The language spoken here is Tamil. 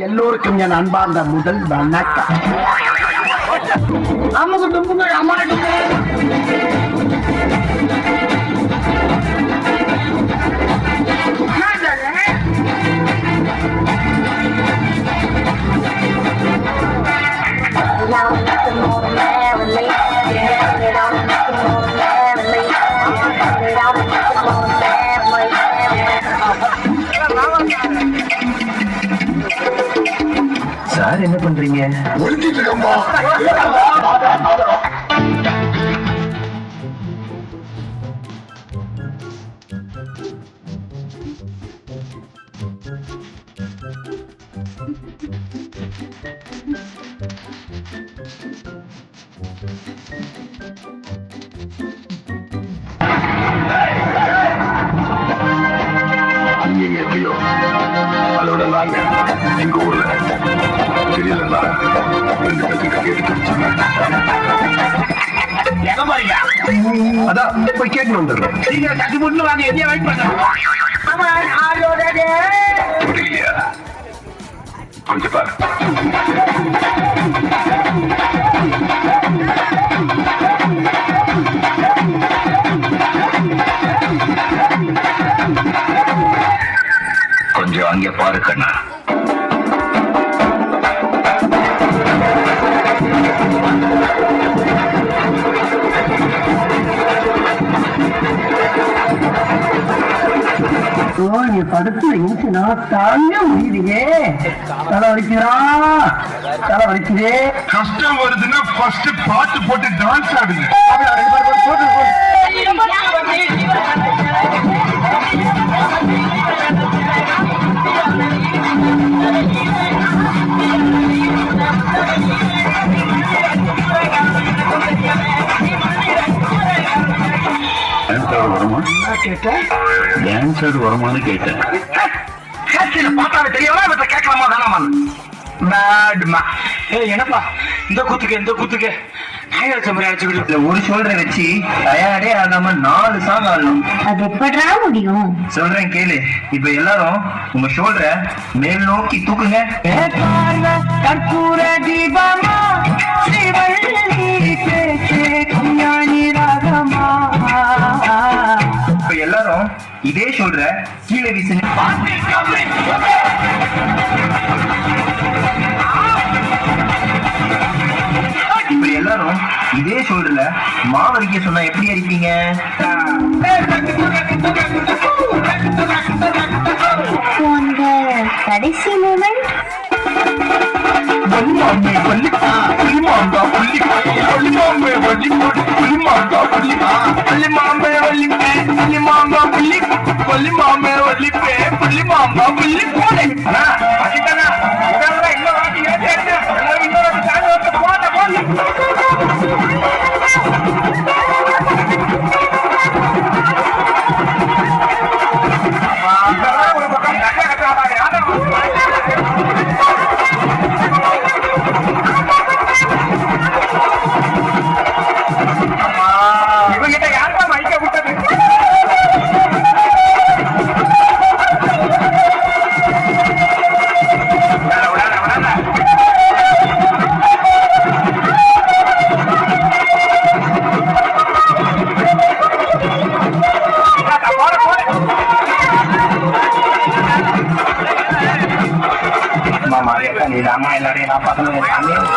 எல்லோருக்கும் என் அன்பார்ந்த முதல் வணக்கம். அம்மா டும்புங்க அம்மா சார் என்ன பண்றீங்க? ஒழிச்சிட்டு இருக்கம்பா எப்படியோ அதோட நாங்க எங்க ஊர்ல. அதான் போய் கேட்டு வந்துடுறோம். நீங்க கட்டி முன்னு வாங்க எதையா வெயிட் பண்ணுங்க? புரியலையா? கொஞ்சம் பாரு. கொஞ்சம் அங்கே பாரு கண்ணா. நீ படுத்து இருந்துச்சுன்னா தாங்க முடியுதுங்க தலை வலிக்கிறா தலை வலிக்குதே கஷ்டம் வருதுன்னா ஃபர்ஸ்ட் பாட்டு போட்டு டான்ஸ் ஆடுங்க போட்டு போட்டு கேட்டேன் டான்ஸர் வருமான்னு கேட்டேன். பார்த்தாவே தெரியவா இவற்றை கேட்கலாமா மேட்மா ஏய் என்னப்பா? இந்த கூத்துக்கு இந்த கூத்துக்கு. ஒரு ஷோல்டரை வச்சு. தயாரே ஆகாம நாலு சாங் ஆடணும். அது எப்படா முடியும்? சொல்றேன் கேளு. இப்ப எல்லாரும் உங்க ஷோல்டரை மேல் நோக்கி தூக்குங்க. கற்பூர எல்லாரும் இதே ஷோல்டரை கீழே வீசுங்க. இப்ப எல்லாரும் இதே ஷோல்டர்ல மாவரிக்க சொன்னா எப்படி அடிப்பீங்க? கடைசி மூமெண்ட் வள்ளிமாமே வள்ளிப்பா புள்ளி புள்ளி மாமே வள்ளிப்பே புள்ளிமாங்கா புள்ளி மாமா புள்ளி போனே. மாமா நீ அம்மா எல்லாரையும் நான் பார்க்கணும்